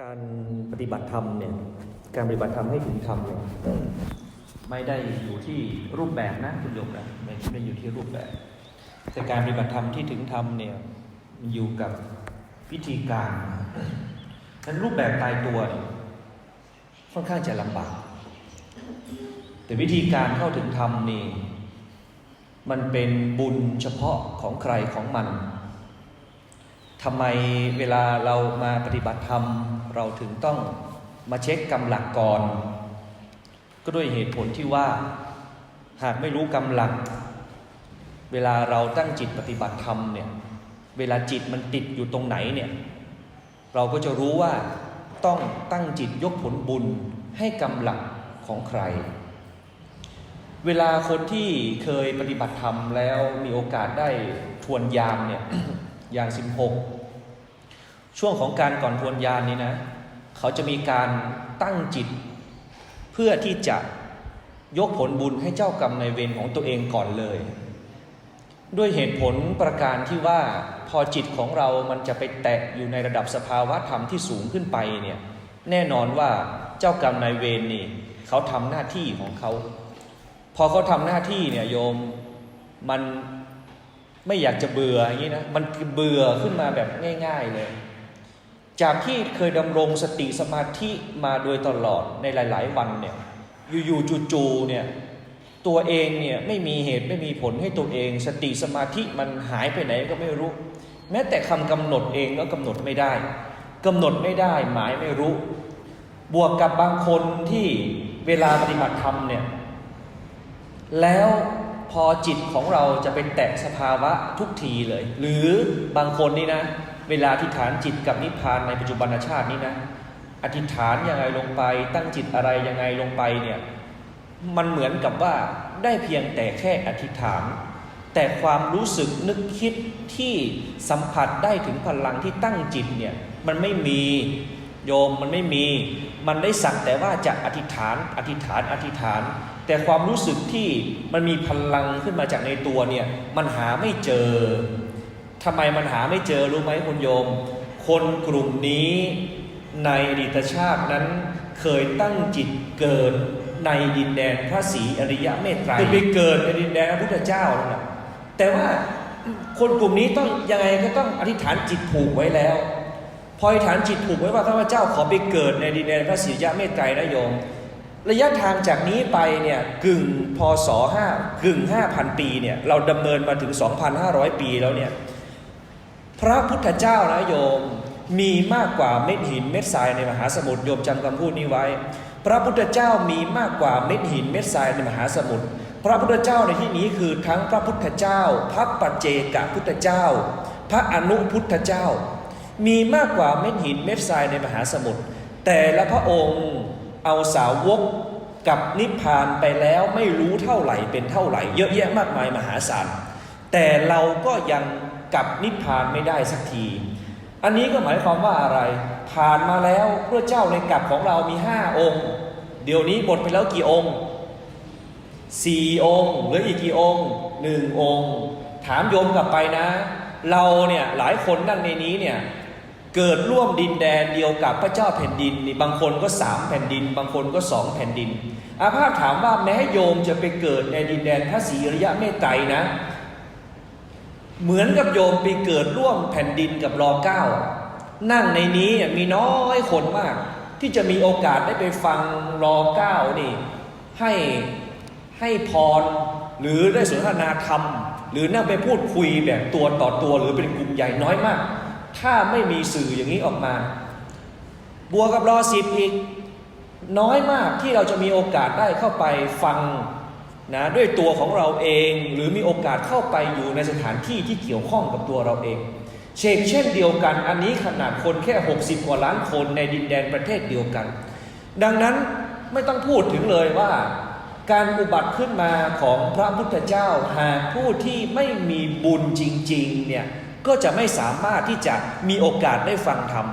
การปฏิบัติธรรมเนี่ย การปฏิบัติธรรมให้ถึงธรรมเนี่ยไม่ได้อยู่ที่รูปแบบนะคุณโยมนะไม่ไม่ได้อยู่ที่รูปแบบ แต่การปฏิบัติธรรมที่ถึงธรรมเนี่ยมันอยู่กับวิธีการนั้นรูปแบบตายตัวเนี่ยค่อนข้างจะลำบาก แต่วิธีการเข้าถึงธรรมนี่มันเป็นบุญเฉพาะของใครของมันทำไมเวลาเรามาปฏิบัติธรรม เราถึงต้องมาเช็คกรรมหลักก่อน ก็ด้วยเหตุผลที่ว่า หากไม่รู้กรรมหลัก เวลาเราตั้งจิตปฏิบัติธรรมเนี่ย เวลาจิตมันติดอยู่ตรงไหนเนี่ย เราก็จะรู้ว่าต้องตั้งจิตยกผลบุญให้กรรมหลักของใคร เวลาคนที่เคยปฏิบัติธรรมแล้วมีโอกาสได้ทวนยามเนี่ยอย่างสิบหก ช่วงของการก่อนทวนยานนี้นะ เขาจะมีการตั้งจิต เพื่อที่จะยกผลบุญให้เจ้ากรรมในายเวรของตัวเองก่อนเลย ด้วยเหตุผลประการที่ว่าพอจิตของเรามันจะไปแตะอยู่ในระดับสภาวะธรรมที่สูงขึ้นไปเนี่ยแน่นอนว่าเจ้ากรรมนายเวรนี่เขาทำหน้าที่ของเขา พอเขาทำหน้าที่เนี่ยโยมมันไม่อยากจะเบื่ออย่างนี้นะมันเบื่อขึ้นมาแบบง่าย ๆเลย จากที่เคยดำรงสติสมาธิมาโดยตลอดในหลาย ๆ วันเนี่ยอยู่ๆจู่ๆเนี่ยตัวเองเนี่ยไม่มีเหตุไม่มีผลให้ตัวเอง สติสมาธิมันหายไปไหนก็ไม่รู้ แม้แต่คำกำหนดเองก็กำหนดไม่ได้กำหนดไม่ได้หมายไม่รู้ บวกกับบางคนที่เวลาปฏิบัติธรรมเนี่ยแล้วพอจิตของเราจะไปแตะสภาวะทุกทีเลย หรือบางคนนี่นะ เวลาอธิษฐานจิตกับนิพพานในปัจจุบันชาตินี้นะ อธิษฐานยังไงลงไป ตั้งจิตอะไรยังไงลงไปเนี่ย มันเหมือนกับว่าได้เพียงแต่แค่อธิษฐาน แต่ความรู้สึกนึกคิดที่สัมผัสได้ถึงพลังที่ตั้งจิตเนี่ยมันไม่มีโยมมันไม่มี มันได้สักแต่ว่าจะอธิษฐาน อธิษฐาน อธิษฐาน แต่ความรู้สึกที่มันมีพลังขึ้นมาจากในตัวเนี่ย มันหาไม่เจอ ทำไมมันหาไม่เจอรู้ไหมคุณโยม คนกลุ่มนี้ในอดีตชาตินั้นเคยตั้งจิตเกิดในดินแดนพระศรีอริยะเมตไตรไปเกิดในดินแดนพระพุทธเจ้านั่นแหละแต่ว่าคนกลุ่มนี้ต้องยังไงก็ต้องอธิษฐานจิตผูกไว้แล้ว พออธิษฐานจิตผูกไว้ว่าข้าพเจ้าขอไปเกิดในดินแดนพระศรีอริยะเมตไตรนะโยม ระยะทางจากนี้ไปเนี่ยกึ่งพศห้ากึ่งห้าพันปีเนี่ยเราดำเนินมาถึง 2,500 ปีแล้วเนี่ย พระพุทธเจ้านะโยมมีมากกว่าเม็ดหินเม็ดทรายในมหาสมุทรโยมจำคำพูดนี้ไว้ พระพุทธเจ้ามีมากกว่าเม็ดหินเม็ดทรายในมหาสมุทรพระพุทธเจ้าในที่นี้คือทั้งพระพุทธเจ้า พระปัจเจกพุทธเจ้า พระอนุพุทธเจ้า มีมากกว่าเม็ดหินเม็ดทรายในมหาสมุทรแต่ละพระองค์เอาสาวกกับนิพพานไปแล้วไม่รู้เท่าไหร่เป็นเท่าไหร่ เยอะแยะมากมายมหาศาลแต่เราก็ยัง กับนิพพานไม่ได้สักที อันนี้ก็หมายความว่าอะไร ผ่านมาแล้วพระเจ้าในกลับของเรามีห้าองค์ เดี๋ยวนี้หมดไปแล้วกี่องค์สี่องค์เหลืออีกกี่องค์หนึ่งองค์ ถามโยมกลับไปนะ เราเนี่ยหลายคนนั่งในนี้เนี่ยเกิดร่วมดินแดนเดียวกับพระเจ้าแผ่นดินนี่บางคนก็สามแผ่นดิน บางคนก็สองแผ่นดิน อาภาพถามว่าแม้โยมจะไปเกิดในดินแดนพระศรีอริยะเมตไตรนะ เหมือนกับโยมไปเกิดร่วมแผ่นดินกับรอเก้า นั่งในนี้มีน้อยคนมาก ที่จะมีโอกาสได้ไปฟังรอเก้านี่ให้ให้พรหรือได้สนทนาธรรม หรือนั่งไปพูดคุยแบบตัวต่อตัวหรือเป็นกลุ่มใหญ่น้อยมาก ถ้าไม่มีสื่ออย่างนี้ออกมา บัวกับรอสิบอีก น้อยมากที่เราจะมีโอกาสได้เข้าไปฟัง นะด้วยตัวของเราเองหรือมีโอกาสเข้าไปอยู่ในสถานที่ที่เกี่ยวข้องกับตัวเราเองเชกเช่นเดียวกัน อันนี้ขนาดคนแค่ 60 กว่าล้านคนในดินแดนประเทศเดียวกัน ดังนั้นไม่ต้องพูดถึงเลยว่า การอุบัติขึ้นมาของพระพุทธเจ้าหากผู้ที่ไม่มีบุญจริงๆเนี่ยก็จะไม่สามารถที่จะมีโอกาสได้ฟังธรรม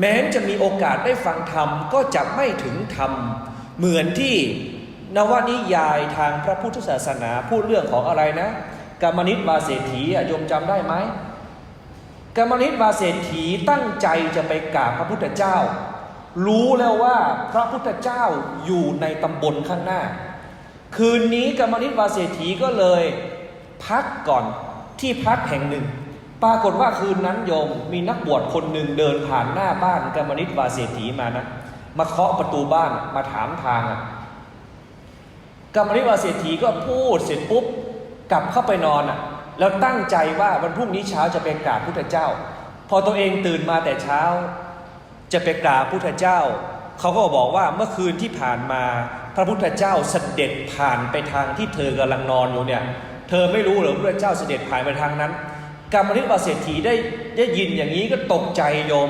แม้จะมีโอกาสได้ฟังธรรมก็จะไม่ถึงธรรม เหมือนที่ นวนิยายทางพระพุทธศาสนาพูดเรื่องของอะไรนะกรรมนิตวาเศรษฐีอะโยมจำได้ไหมกรรมนิตวาเศรษฐีตั้งใจจะไปกราบพระพุทธเจ้า รู้แล้วว่าพระพุทธเจ้าอยู่ในตำบลข้างหน้า คืนนี้กรรมนิตวาเศรษฐีก็เลยพักก่อนที่พักแห่งหนึ่ง ปรากฏว่าคืนนั้นโยมมีนักบวชคนหนึ่งเดินผ่านหน้าบ้านกรรมนิตวาเศรษฐีมานะมาเคาะประตูบ้านมาถามทางอะ กรรมนิวาเศรษฐีก็พูดเสร็จปุ๊บกลับเข้าไปนอนอะแล้วตั้งใจว่าวันพรุ่งนี้เช้าจะไปกราบพุทธเจ้า พอตัวเองตื่นมาแต่เช้า จะไปกราบพุทธเจ้า เขาก็บอกว่าเมื่อคืนที่ผ่านมาพระพุทธเจ้าเสด็จผ่านไปทางที่เธอกำลังนอนอยู่เนี่ยเธอไม่รู้หรอพระพุทธเจ้าเสด็จผ่านไปทางนั้นกรรมนิวาเศรษฐีได้ได้ยินอย่างนี้ก็ตกใจโยม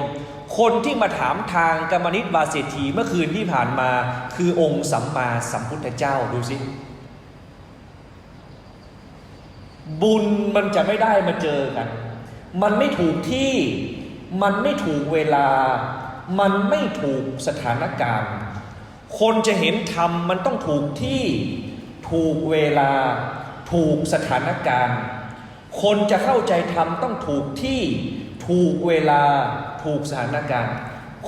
คนที่มาถามทางกรรมนิตวาเศรษฐีเมื่อคืนที่ผ่านมา คือองค์สัมมาสัมพุทธเจ้าดูสิบุญมันจะไม่ได้มาเจอกัน มันไม่ถูกที่ มันไม่ถูกเวลา มันไม่ถูกสถานการณ์ คนจะเห็นธรรมมันต้องถูกที่ ถูกเวลา ถูกสถานการณ์ คนจะเข้าใจธรรมต้องถูกที่ ถูกเวลา ถูกสถานการณ์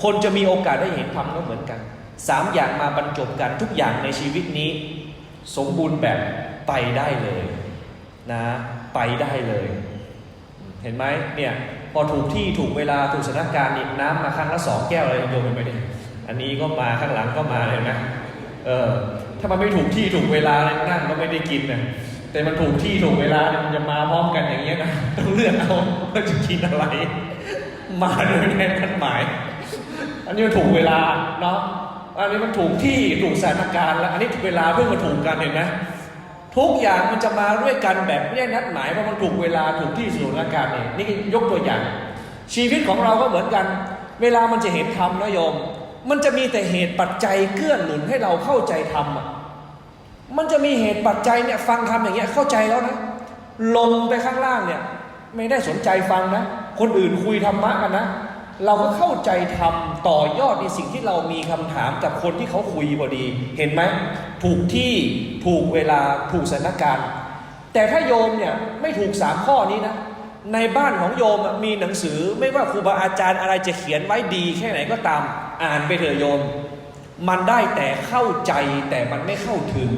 คนจะมีโอกาสได้เห็นธรรมก็เหมือนกันสามอย่างมาบรรจบกันทุกอย่างในชีวิตนี้ สมบูรณ์แบบไปได้เลยนะไปได้เลย เห็นไหมเนี่ยพอถูกที่ถูกเวลาถูกสถานการณ์นี่น้ำมาครั้งละสองแก้วเลยโยมเห็นไหมเนี่ยอันนี้ก็มาข้างหลังก็มาเห็นไหมเออถ้ามันไม่ถูกที่ถูกเวลาเลยนั่งก็ไม่ได้กินเนะแต่มันถูกที่ถูกเวลาเนี่ยมันจะมาพร้อมกันอย่างเงี้ยนะต้องเลือกเอาว่าจะกินอะไร มาโดยแน่นัดหมาย อันนี้มันถูกเวลาเนาะอันนี้มันถูกที่ถูกสถานการณ์แล้วอันนี้เวลาเพิ่งมาถูกกันเห็นไหมทุกอย่างมันจะมาด้วยกันแบบไม่ได้นัดหมายเพราะมันถูกเวลาถูกที่สถานการณ์นี่นี่ยกตัวอย่าง ชีวิตของเราก็เหมือนกัน เวลามันจะเห็นธรรมนะโยม มันจะมีแต่เหตุปัจจัยเกื้อหนุนให้เราเข้าใจธรรมอะมันจะมีเหตุปัจจัยเนี่ยฟังธรรมอย่างเงี้ยเข้าใจแล้วนะลงไปข้างล่างเนี่ย ไม่ได้สนใจฟังนะ คนอื่นคุยธรรมะกันนะ เราก็เข้าใจธรรมต่อยอดในสิ่งที่เรามีคำถามกับคนที่เขาคุยพอดี เห็นไหมถูกที่ถูกเวลาถูกสถานการณ์ แต่ถ้าโยมเนี่ยไม่ถูกสามข้อนี้นะในบ้านของโยมมีหนังสือไม่ว่าครูบาอาจารย์อะไรจะเขียนไว้ดีแค่ไหนก็ตามอ่านไปเถอะโยม มันได้แต่เข้าใจแต่มันไม่เข้าถึง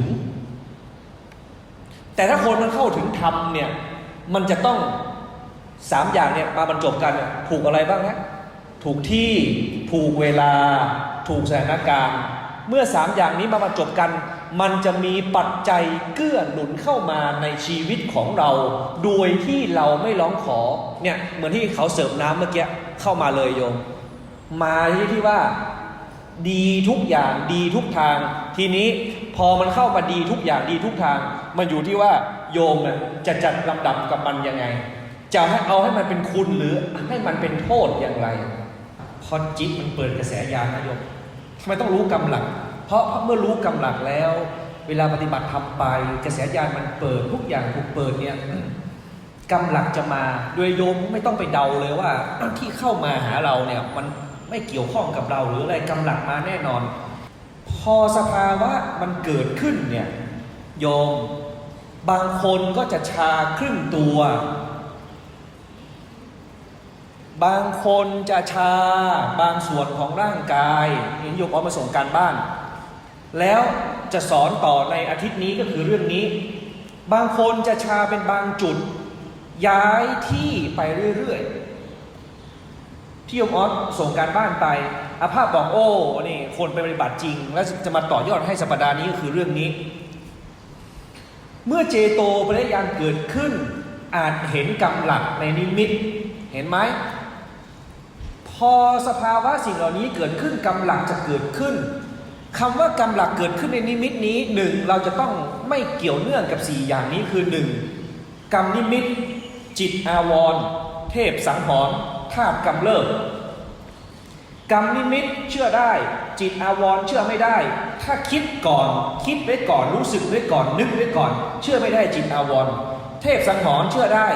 แต่ถ้าคนมันเข้าถึงธรรมเนี่ยมันจะต้อง สามอย่างเนี่ยมาบรรจบกันอะถูกอะไรบ้างนะถูกที่ถูกเวลา ถูกสถานการณ์ เมื่อสามอย่างนี้มาบรรจบกัน มันจะมีปัจจัยเกื้อหนุนเข้ามาในชีวิตของเรา โดยที่เราไม่ร้องขอเนี่ยเหมือนที่เขาเสิร์ฟน้ำเมื่อกี้เข้ามาเลยโยม มาที่ที่ว่าดีทุกอย่างดีทุกทาง ทีนี้พอมันเข้ามาดีทุกอย่างดีทุกทาง มันอยู่ที่ว่าโยมน่ะจะจัดลำดับกับมันยังไง จะให้เอาให้มันเป็นคุณหรือให้มันเป็นโทษอย่างไรพอจิตมันเปิดกระแสยานนะโยมทำไมต้องรู้กำหลัก เพราะเมื่อรู้กำหลักแล้ว เวลาปฏิบัติทำไป กระแสยานมันเปิดทุกอย่างถูกเปิดเนี่ยกำหลักจะมาโดยโยมไม่ต้องไปเดาเลยว่าที่เข้ามาหาเราเนี่ย มันไม่เกี่ยวข้องกับเราหรืออะไรกำหลักมาแน่นอน พอสภาวะมันเกิดขึ้นเนี่ยโยมบางคนก็จะชาครึ่งตัว บางคนจะชาบางส่วนของร่างกายเห็นโยมเอามาส่งการบ้าน แล้วจะสอนต่อในอาทิตย์นี้ก็คือเรื่องนี้ บางคนจะชาเป็นบางจุด ย้ายที่ไปเรื่อยๆที่โยมออสส่งการบ้านไปอาภาพบอกโอ้นี่คนไปปฏิบัติจริง แล้วจะมาต่อยอดให้สัปดาห์นี้ก็คือเรื่องนี้ เมื่อเจโตปริยานเกิดขึ้น อาจเห็นกำหลักในนิมิตเห็นไหม พอสภาวะสิ่งเหล่านี้เกิดขึ้นกำลังจะเกิดขึ้นคำว่ากำลังเกิดขึ้นในนิมิตนี้หนึ่งเราจะต้องไม่เกี่ยวเนื่องกับสี่อย่างนี้คือหนึ่งกรรมนิมิต จิตอาวรณ์เทพสังหรณ์ธาตุกำเริบกรรมนิมิตเชื่อได้ จิตอาวรณ์เชื่อไม่ได้ ถ้าคิดก่อนคิดไว้ก่อนรู้สึกไว้ก่อนนึกไว้ก่อน เชื่อไม่ได้จิตอาวรณ์เทพสังหรณ์เชื่อได้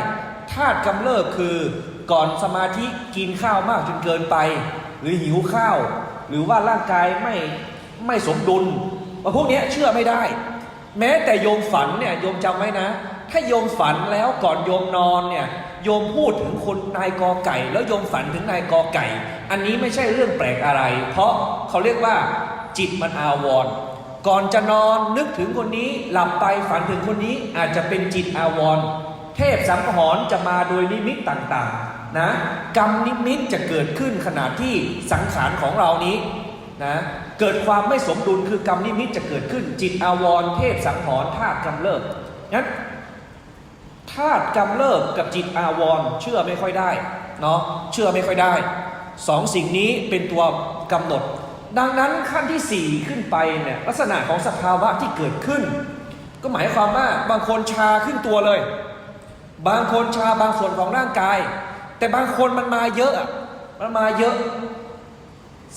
ธาตุกำเริบคือ ก่อนสมาธิกินข้าวมากจนเกินไป หรือหิวข้าว หรือว่าร่างกายไม่ไม่สมดุลว่าพวกนี้เชื่อไม่ได้ แม้แต่โยมฝันเนี่ยโยมจำไว้นะ ถ้าโยมฝันแล้วก่อนโยมนอนเนี่ยโยมพูดถึงคนนายกอไก่ แล้วโยมฝันถึงนายกอไก่ อันนี้ไม่ใช่เรื่องแปลกอะไร เพราะเขาเรียกว่า จิตมันอาวรณ์ก่อนจะนอนนึกถึงคนนี้หลับไปฝันถึงคนนี้อาจจะเป็นจิตอาวรณ์เทพสังหรณ์จะมาโดยนิมิตต่างๆ นะกรรมนิมิตจะเกิดขึ้นขณะที่สังขารของเรานี้นะเกิดความไม่สมดุลคือกรรมนิมิตจะเกิดขึ้น จิตอาวรณ์เทพสังหรณ์ธาตุกำเริบงั้นธาตุกำเริบกับจิตอาวรณ์เชื่อไม่ค่อยได้เนาะเชื่อไม่ค่อยได้สองสิ่งนี้เป็นตัวกำหนด ดังนั้นขั้นที่สี่ขึ้นไปเนี่ยลักษณะของสภาวะที่เกิดขึ้น ก็หมายความว่าบางคนชาขึ้นตัวเลย บางคนชาบางส่วนของร่างกาย แต่บางคนมันมาเยอะมันมาเยอะ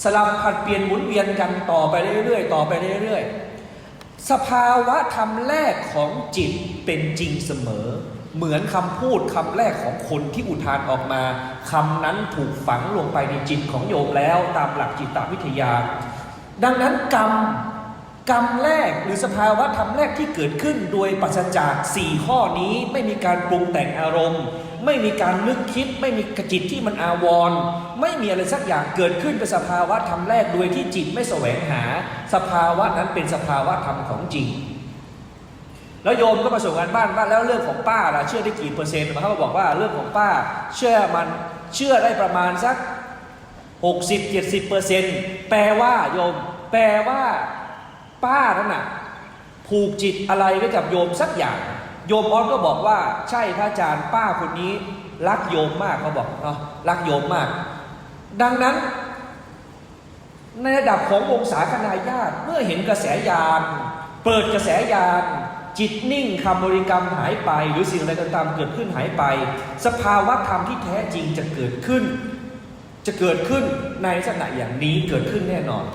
สลับผัดเปลี่ยนหมุนเวียนกันต่อไปเรื่อยๆ ต่อไปเรื่อยๆ สภาวะธรรมแรกของจิตเป็นจริงเสมอ เหมือนคำพูดคำแรกของคนที่อุทานออกมาคำนั้นถูกฝังลงไปในจิตของโยมแล้วตามหลักจิตวิทยา ดังนั้นกรรม กรรมแรกหรือสภาวะธรรมแรกที่เกิดขึ้นโดยปราศจากสี่ข้อนี้ไม่มีการปรุงแต่งอารมณ์ ไม่มีการนึกคิด ไม่มีกจิตที่มันอาวรณ์ไม่มีอะไรสักอย่างเกิดขึ้นเป็นสภาวะธรรมแรกโดยที่จิตไม่แสวงหา สภาวะนั้นเป็นสภาวะธรรมของจริง แล้วโยมก็มาส่งงานบ้านว่าแล้วเรื่องของป้าล่ะเชื่อได้กี่เปอร์เซ็นต์เขาบอกว่าเรื่องของป้า เชื่อมันเชื่อได้ประมาณสัก 60-70%เปอร์เซ็นต์แปลว่าโยม แปลว่า ป้านั่นน่ะผูกจิตอะไรไว้กับโยมสักอย่าง โยมออนก็บอกว่า ใช่พระอาจารย์ป้าคนนี้ รักโยมมากเขาบอกเนาะรักโยมมาก ดังนั้น ในระดับขององศาคณาญาติเมื่อเห็นกระแสยานเปิดกระแสยานจิตนิ่งคำบริกรรมหายไป หรือสิ่งอะไรก็ตามเกิดขึ้นหายไป สภาวะธรรมที่แท้จริงจะเกิดขึ้น จะเกิดขึ้นในลักษณะอย่างนี้เกิดขึ้นแน่นอน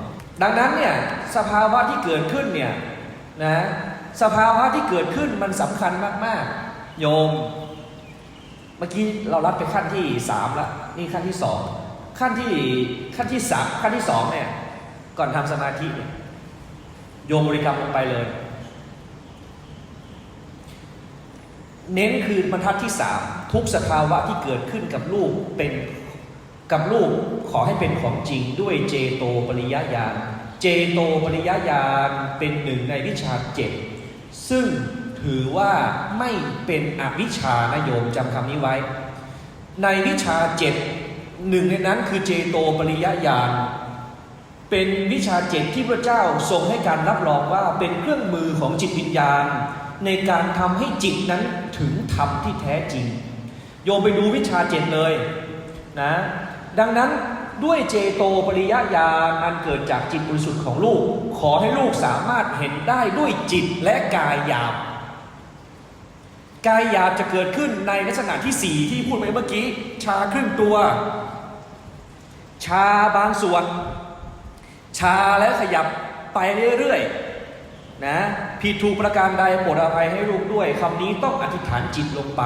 ดังนั้นเนี่ยสภาวะที่เกิดขึ้นเนี่ยนะสภาวะที่เกิดขึ้นมันสำคัญมาก ๆ โยม เมื่อกี้เรารับไปขั้นที่สามแล้วนี่ขั้นที่สองขั้นที่ขั้นที่สามขั้นที่สองเนี่ยก่อนทำสมาธิเนี่ยโยมบริกรรมลงไปเลย เน้นคือ บรรทัดที่สามทุกสภาวะที่เกิดขึ้นกับลูกเป็น กับลูกขอให้เป็นของจริงด้วยเจโตปริยญาณ เจโตปริยญาณเป็นหนึ่งในวิชาเจ็ดซึ่งถือว่าไม่เป็นอวิชานะโยมจำคำนี้ไว้ ในวิชาเจ็ดหนึ่งในนั้นคือเจโตปริยญาณเป็นวิชาเจ็ดที่พระเจ้าทรงให้การรับรองว่าเป็นเครื่องมือของจิตวิญญาณ ในการทำให้จิตนั้นถึงธรรมที่แท้จริง โยมไปดูวิชาเจ็ดเลยนะ ดังนั้นด้วยเจโตปริยญาณอันเกิดจากจิตบริสุทธิ์ของลูก ขอให้ลูกสามารถเห็นได้ด้วยจิตและกายหยาบกายหยาบจะเกิดขึ้นในลักษณะที่สี่ที่พูดไปเมื่อกี้ ชาครึ่งตัว ชาบางส่วน ชาแล้วขยับไปเรื่อยๆนะผิดถูกประการใดโปรดอภัยให้ลูกด้วยคำนี้ต้องอธิษฐานจิตลงไป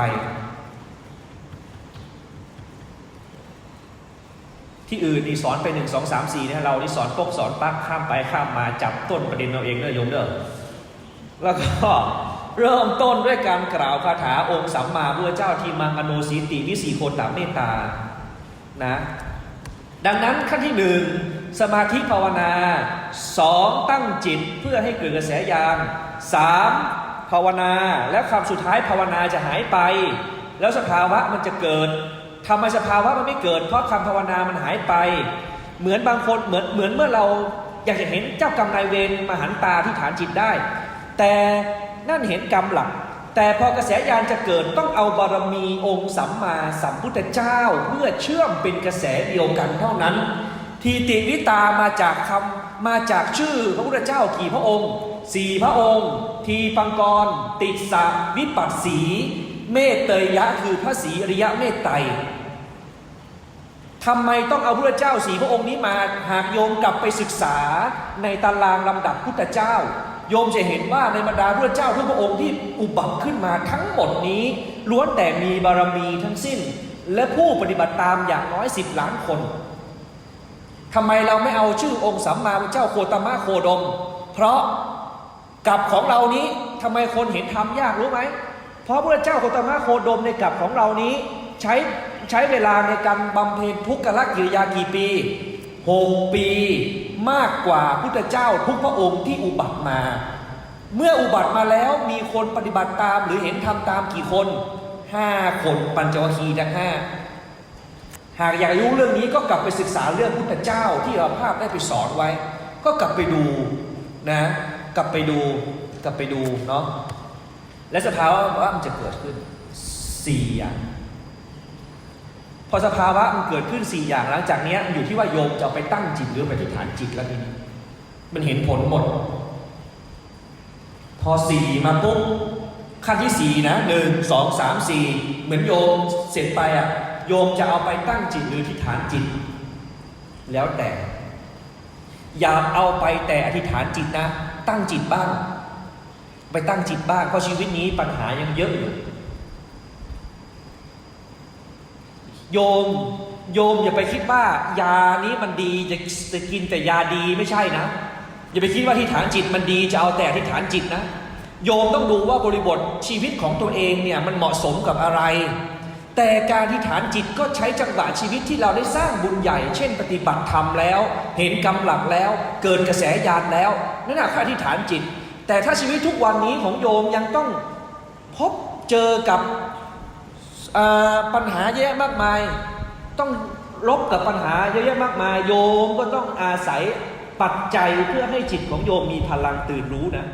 ที่อื่นนี่สอนไปหนึ่งสองสามสี่นะเรานี่สอนปกสอนปักข้ามไปข้ามมาจับต้นประเด็นเราเองเด้อโยมเด้อแล้วก็เริ่มต้นด้วยการกล่าวคาถาองค์สัมมาพุทธเจ้าทีมังอโนสีติวิสีโคตามเมตตานะดังนั้นขั้นที่หนึ่งสมาธิภาวนาสองตั้งจิตเพื่อให้เกิดกระแสยานสามภาวนาแล้วคำสุดท้ายภาวนาจะหายไป แล้วสภาวะมันจะเกิด ทำไมสภาวะมันไม่เกิด เพราะคำภาวนามันหายไป เหมือนบางคนเหมือนเหมือนเมื่อเราอยากจะเห็นเจ้ากรรมนายเวรมาหันตาที่ฐานจิตได้ แต่นั่นเห็นกรรมหลัก แต่พอกระแสยานจะเกิดต้องเอาบารมีองค์สัมมาสัมพุทธเจ้า เพื่อเชื่อมเป็นกระแสเดียวกันเท่านั้น ทีติวิตามาจากคำมาจากชื่อพระพุทธเจ้ากี่พระองค์สี่พระองค์ ทีปังกร ติดสะวิปัสสี เมตเตยะคือพระศรีอริยะเมตไตรทำไมต้องเอาพระเจ้าสีพระองค์นี้มาหากโยมกลับไปศึกษาในตารางลำดับพุทธเจ้า โยมจะเห็นว่าในบรรดาพระเจ้าทุกพระองค์ที่อุบัติขึ้นมาทั้งหมดนี้ล้วนแต่มีบารมีทั้งสิ้น และผู้ปฏิบัติตามอย่างน้อยสิบล้านคนทำไมเราไม่เอาชื่อองค์สัมมาพุทธเจ้าโคตมะโคดม เพราะกับของเรานี้ทำไมคนเห็นทำยากรู้ไหม เพราะพระเจ้าโคตมะโคดมในกลับของเรานี้ใช้ใช้เวลาในการบำเพ็ญทุกขกิริยากี่ปีหกปีมากกว่าพุทธเจ้าทุกพระองค์ที่อุบัติมา เมื่ออุบัติมาแล้วมีคนปฏิบัติตามหรือเห็นทำตามกี่คนห้าคนปัญจวัคคีย์ทั้งห้าหากอยากรู้เรื่องนี้ก็กลับไปศึกษาเรื่องพุทธเจ้าที่เราภาพได้ไปสอนไว้ ก็กลับไปดูนะ กลับไปดู กลับไปดูเนาะ และสภาวะว่ามันจะเกิดขึ้นสี่อย่าง พอสภาวะมันเกิดขึ้นสี่อย่างหลังจากนี้มันอยู่ที่ว่าโยมจะไปตั้งจิตหรือไปที่ฐานจิตแล้วทีนี้มันเห็นผลหมด พอสี่มาปุ๊บขั้นที่สี่นะหนึ่งสองสามสี่เหมือนโยมเสร็จไปอะโยมจะเอาไปตั้งจิตหรือที่ฐานจิต แล้วแต่ อย่าเอาไปแต่อธิษฐานจิตนะ ตั้งจิตบ้าง ไปตั้งจิตบ้างเพราะชีวิตนี้ปัญหายังเยอะอยู่ โยมโยมอย่าไปคิดว่ายานี้มันดีจะจะกินแต่ยาดีไม่ใช่นะ อย่าไปคิดว่าที่ฐานจิตมันดีจะเอาแต่ที่ฐานจิตนะ โยมต้องดูว่าบริบทชีวิตของตัวเองเนี่ยมันเหมาะสมกับอะไร แต่การที่ฐานจิตก็ใช้จังหวะชีวิตที่เราได้สร้างบุญใหญ่ เช่น ปฏิบัติธรรมแล้ว เห็นกำหลักแล้ว เกิดกระแสญาณแล้วนั่นแหละคือที่ฐานจิต แต่ถ้าชีวิตทุกวันนี้ของโยมยังต้องพบเจอกับปัญหาเยอะแยะมากมาย ต้องลบกับปัญหาเยอะแยะมากมาย โยมก็ต้องอาศัยปัจจัยเพื่อให้จิตของโยมมีพลังตื่นรู้นะ